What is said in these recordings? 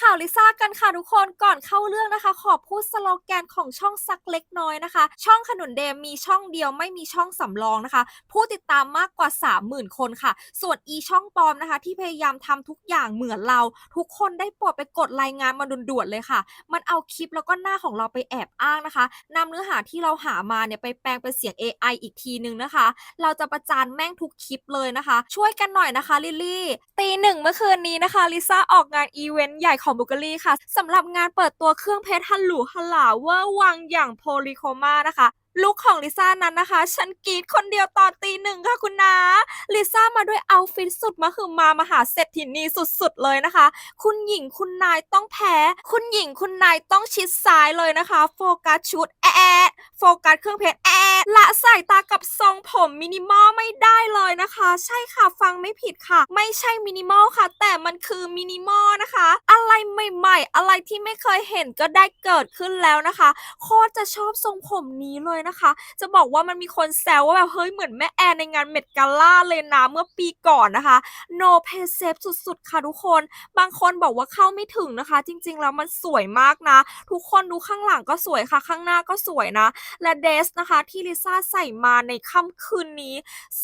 ข่าวลิซ่ากันค่ะทุกคนก่อนเข้าเรื่องนะคะ ขอพูดสโลแกนของช่องสักเล็กน้อยนะคะ ช่องขนุนเดมมีช่องเดียวไม่มีช่องสำรองนะคะ ผู้ติดตามมากกว่า 30,000 คนค่ะ ส่วนอีช่องปลอมนะคะ ที่พยายามทำทุกอย่างเหมือนเรา ทุกคนได้โปรดไปกดรายงานมาด่วนๆเลยค่ะ มันเอาคลิปแล้วก็หน้าของเราไปแอบอ้างนะคะนำเนื้อหาที่เราหามาเนี่ยไปแปลงเป็นเสียง AI อีกทีนึงนะคะ เราจะประจานแม่งทุกคลิปเลยนะคะ ช่วยกันหน่อยนะคะลิลลี่ตีหนึ่งเมื่อคืนนี้นะคะลิซ่าออกงานอีเวนต์ใหญ่ของบุกลี่ค่ะสำหรับงานเปิดตัวเครื่องเพชรฮัลลูฮัลลาเวอร์วังอย่างโพลิโคมานะคะลุคของลิซ่านั้นนะคะ ฉันกรีดคนเดียวตอนตีหนึ่งค่ะคุณนาลิซ่ามาด้วยเอาฟิตสุดมาคือมามหาเศรษฐินีสุดๆเลยนะคะ คุณหญิงคุณนายต้องแพ้ คุณหญิงคุณนายต้องชิดซ้ายเลยนะคะ โฟกัสชุด ดโฟกัสเครื่องเพชรแอดละสายตากับทรงผมมินิมอลไม่ได้เลยนะคะ ใช่ค่ะฟังไม่ผิดค่ะ ไม่ใช่มินิมอลค่ะ แต่มันคือมินิมอลนะคะ อะไรใหม่ๆ อะไรที่ไม่เคยเห็นก็ได้เกิดขึ้นแล้วนะคะ โคตรจะชอบทรงผมนี้เลยนะคะ จะบอกว่ามันมีคนแซวว่าแบบเฮ้ยเหมือนแม่แอนในงานเมดกาล่าเลยนะเมื่อปีก่อนนะคะ no pay s a f สุดๆ ค่ะทุกคน บางคนบอกว่าเข้าไม่ถึงนะคะ จริงๆแล้วมันสวยมากนะ ทุกคนดูข้างหลังก็สวยค่ะ ข้างหน้าก็สวยนะ และเดสนะคะที่ลิซ่าใส่มาในค่ำคืนนี้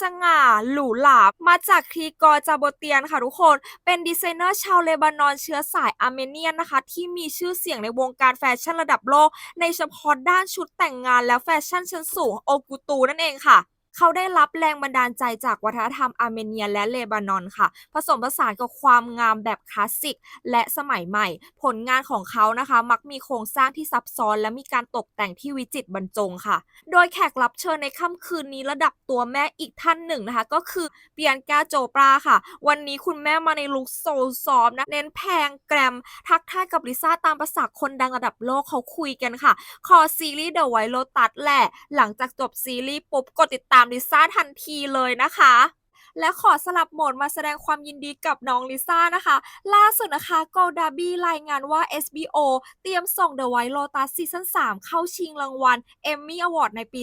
สง่าหรูหรามาจากครีกอร์จาโบเตียนค่ะทุกคน เป็นดีไซเนอร์ชาวเลบานอนเชื้อสายอาร์เมเนียนนะคะ ที่มีชื่อเสียงในวงการแฟชั่นระดับโลก ในเฉพาะด้านชุดแต่งงานและแฟชั่นชั้นสูงโอกุตูนั่นเองค่ะ เขาได้รับแรงบันดาลใจจากวัฒนธรรมอาร์เมเนียและเลบานอนค่ะ ผสมผสานกับความงามแบบคลาสสิกและสมัยใหม่ ผลงานของเขานะคะ มักมีโครงสร้างที่ซับซ้อน และมีการตกแต่งที่วิจิตรบรรจงค่ะ โดยแขกรับเชิญในค่ำคืนนี้ระดับตัวแม่อีกท่านหนึ่งนะคะ ก็คือเปียนกาโจปราค่ะ วันนี้คุณแม่มาในลุคโซซอฟต์นะเน้นแพงแกรม ทักทายกับลิซ่าตามประสาคนดังระดับโลกเขาคุยกันค่ะ คอซีรีส์ The White Lotus แหละหลังจากจบซีรีส์ปุ๊บกดติดตามลิซ่าทันทีเลยนะคะ และขอสลับโหมดมาแสดงความยินดีกับน้องลิซ่านะคะ ล่าสุดนะคะ g o l d a b y รายงานว่า SBO เตรียมส่ง The White Lotus ซีซั่น3 เข้าชิงรางวัล Emmy Award ในปี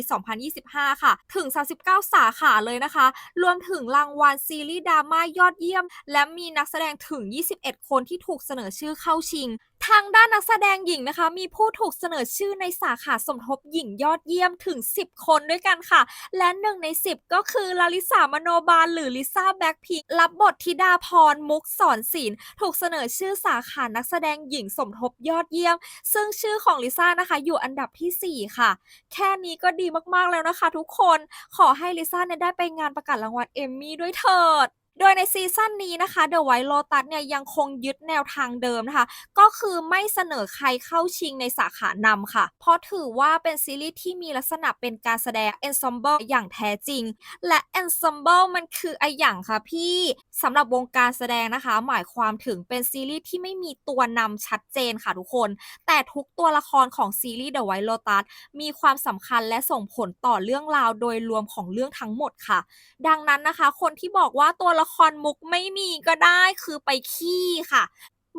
2025 ค่ะ ถึง 39 สาขาเลยนะคะ รวมถึงรางวัลซีรีส์ดราม่ายอดเยี่ยม และมีนักแสดงถึง 21 คนที่ถูกเสนอชื่อเข้าชิง ทางด้านนักแสดงหญิงนะคะ มีผู้ถูกเสนอชื่อในสาขาสมทบหญิงยอดเยี่ยมถึง 10 คนด้วยกันค่ะ และหนึ่งใน 10 ก็คือลาลิสามโนบาล หรือลิซ่าแบ็คพิงรับบทธิดาพรมุกสอนศิลป์ถูกเสนอชื่อสาขานักแสดงหญิงสมทบยอดเยี่ยม ซึ่งชื่อของลิซ่านะคะ อยู่อันดับทีสี่4 ค่ะ แค่นี้ก็ดีมากๆแล้วนะคะ ทุกคนขอให้ลิซ่าเนี่ยได้ไปงานประกาศรางวัลเอมมี่ด้วยเถิด โดยในซีซั่นนี้นะคะ The White Lotus เนี่ยยังคงยึดแนวทางเดิมนะคะ ก็คือไม่เสนอใครเข้าชิงในสาขานำค่ะ เพราะถือว่าเป็นซีรีส์ที่มีลักษณะเป็นการแสดง ensemble อย่างแท้จริง และ ensemble มันคืออะไรอย่างค่ะพี่สำหรับวงการแสดงนะคะ หมายความถึงเป็นซีรีส์ที่ไม่มีตัวนำชัดเจนค่ะทุกคน แต่ทุกตัวละครของซีรีส์ The White Lotus มีความสำคัญและส่งผลต่อเรื่องราวโดยรวมของเรื่องทั้งหมดค่ะ ดังนั้นนะคะ คนที่บอกว่าตัวละครมุกไม่มีก็ได้คือไปขี้ค่ะ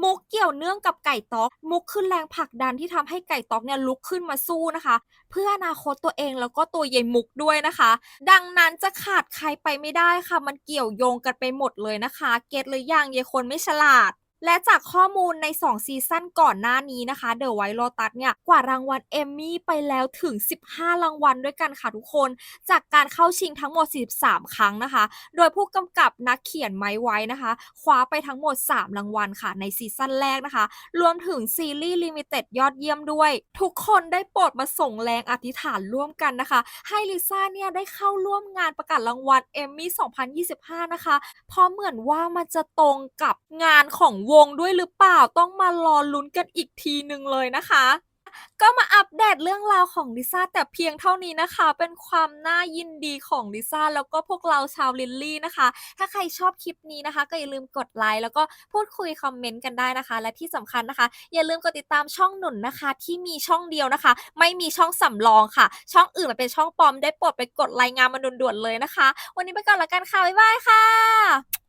มุกเกี่ยวเนื่องกับไก่ต๊อก มุกขึ้นแรงผลักดันที่ทำให้ไก่ต๊อกเนี่ยลุกขึ้นมาสู้นะคะ เพื่ออนาคตตัวเองแล้วก็ตัวยายมุกด้วยนะคะ ดังนั้นจะขาดใครไปไม่ได้ค่ะ มันเกี่ยวโยงกันไปหมดเลยนะคะ เก็ตหรือยังยายคนไม่ฉลาด และจากข้อมูลใน 2 ซีซั่นก่อนหน้านี้นะคะ The White Lotus เนี่ยกว่ารางวัลเอมมี่ไปแล้วถึง 15 รางวัลด้วยกันค่ะทุกคน จากการเข้าชิงทั้งหมด 43 ครั้งนะคะ โดยผู้กำกับนักเขียนไม้ไว้นะคะ คว้าไปทั้งหมด 3 รางวัลค่ะในซีซั่นแรกนะคะ รวมถึงซีรีส์ลิมิเต็ดยอดเยี่ยมด้วย ทุกคนได้โปรดมาส่งแรงอธิษฐานร่วมกันนะคะ ให้ลิซ่าเนี่ยได้เข้าร่วมงานประกาศรางวัลเอมมี่ 2025 นะคะ เพราะเหมือนว่ามันจะตรงกับงานของวงด้วยหรือเปล่าต้องมารอลุ้นกันอีกทีหนึ่งเลยนะคะก็มาอัปเดตเรื่องราวของลิซ่าแต่เพียงเท่านี้นะคะ เป็นความน่ายินดีของลิซ่าแล้วก็พวกเราชาวลิลลี่นะคะ ถ้าใครชอบคลิปนี้นะคะ ก็อย่าลืมกดไลค์แล้วก็พูดคุยคอมเมนต์กันได้นะคะ และที่สำคัญนะคะ อย่าลืมกดติดตามช่องหนุนนะคะ ที่มีช่องเดียวนะคะ ไม่มีช่องสำรองค่ะ ช่องอื่นมันเป็นช่องปลอมได้โปรดไปกดรายงานมาด่วนๆเลยนะคะ วันนี้ไปก่อนละกันค่ะบ๊ายบายค่ะ